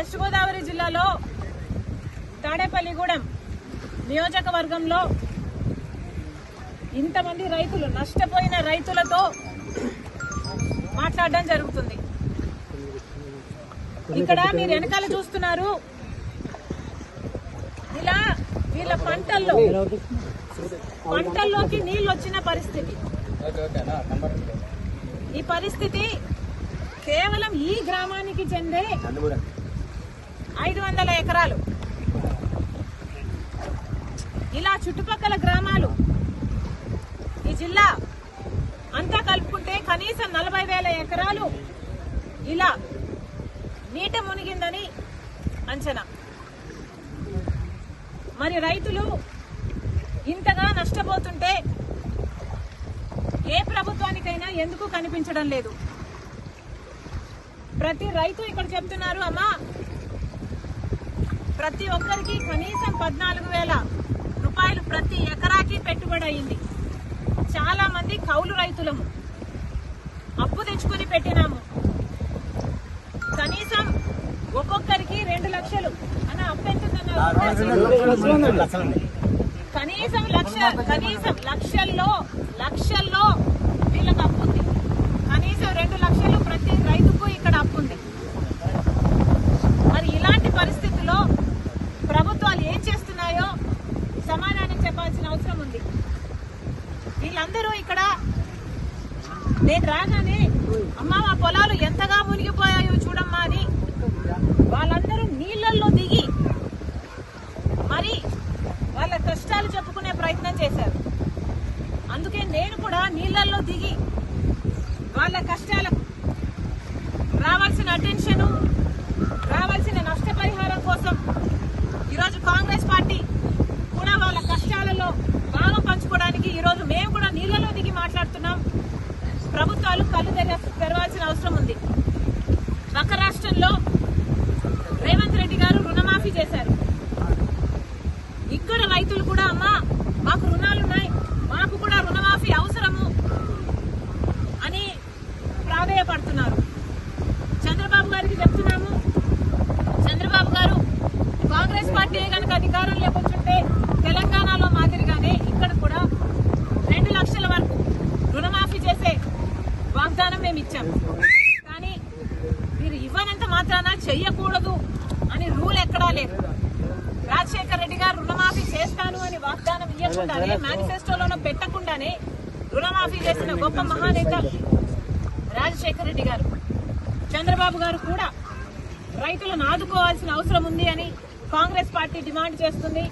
West Godavari జిల్లాలో తాడేపల్లిగూడెం నియోజకవర్గంలో ఇంతమంది రైతులు నష్టపోయిన రైతులతో మాట్లాడడం జరుగుతుంది. ఇక్కడ మీరు వెనకాల చూస్తున్నారు. ఇలా వీళ్ళ పంటల్లో పంటల్లోకి నీళ్ళు వచ్చిన పరిస్థితి. ఈ పరిస్థితి కేవలం ఈ గ్రామానికి చెందే ఐదు వందల ఎకరాలు. ఇలా చుట్టుపక్కల గ్రామాలు ఈ జిల్లా అంతా కలుపుకుంటే కనీసం నలభై వేల ఎకరాలు ఇలా నీట మునిగిందని అంచనా. మరి రైతులు ఇంతగా నష్టపోతుంటే ఏ ప్రభుత్వానికైనా ఎందుకు కనిపించడం లేదు? ప్రతి రైతు ఇక్కడ చెప్తున్నారు అమ్మా ప్రతి ఒక్కరికి కనీసం పద్నాలుగు వేల రూపాయలు ప్రతి ఎకరాకి పెట్టుబడి అయింది. చాలా మంది కౌలు రైతులము. అప్పు తెచ్చుకుని పెట్టినాము. కనీసం ఒక్కొక్కరికి రెండు లక్షలు. అని అప్పు ఎంత కనీసం లక్ష కనీసం లక్షల్లో లక్షల్లో వీళ్ళకి అప్పు ఉంది కనీసం రెండు లక్షలు ప్రతి రైతుకు ఇక్కడ అప్పు ఉంది మరి ఇలాంటి పరిస్థితుల్లో ప్రభుత్వాలు ఏం చేస్తున్నాయో సమాధానం చెప్పాల్సిన అవసరం ఉంది వీళ్ళందరూ ఇక్కడ నేను రాగానే అమ్మా మా పొలాలు ఎంతగా మునిగిపోయాయో చూడమ్మా అని వాళ్ళందరూ నీళ్ళల్లో దిగి మరి వాళ్ళ కష్టాలు చెప్పుకునే ప్రయత్నం చేశారు. అందుకే నేను కూడా నీళ్ళల్లో దిగి వాళ్ళ కష్టాలకు రావాల్సిన అటెన్షను రావాల్సిన నష్టపరిహారం కోసం ఈరోజు కాంగ్రెస్ పార్టీ కూడా వాళ్ళ కష్టాలలో భాగం పంచుకోవడానికి ఈరోజు మేము కూడా నీళ్ళలో దిగి మాట్లాడుతున్నాం ప్రభుత్వాలు కళ్ళు తెర తెరవాల్సిన అవసరం ఉంది. పక్క రాష్ట్రంలో రేవంత్ రెడ్డి గారు రుణమాఫీ చేశారు. ఇక్కడ రైతులు కూడా అమ్మా మాకు రుణాలున్నాయి మాకు కూడా రుణమాఫీ అవసరము అని ప్రాధేయపడుతున్నారు. చంద్రబాబు గారికి చెప్తున్నాము. చంద్రబాబు గారు కాంగ్రెస్ పార్టీ కనుక అధికారంలోకి వచ్చుంటే తెలంగాణలో మాదిరిగానే ఇక్కడ కూడా రెండు లక్షల వరకు రుణమాఫీ చేసే వాగ్దానం మేము ఇచ్చాం కానీ మీరు ఇవ్వనంత మాత్రాన చెయ్యకూడదు అని రూల్ ఎక్కడా లేదు రాజశేఖర రెడ్డి గారు రుణమాఫీ చేస్తాను అని ఇవ్వకుండానే మేనిఫెస్టోలోనూ పెట్టకుండానే రుణమాఫీ చేసిన గొప్ప మహానేత రాజశేఖర రెడ్డి గారు. చంద్రబాబు గారు కూడా రైతులను ఆదుకోవాల్సిన అవసరం ఉంది అని కాంగ్రెస్ పార్టీ డిమాండ్ చేస్తుంది.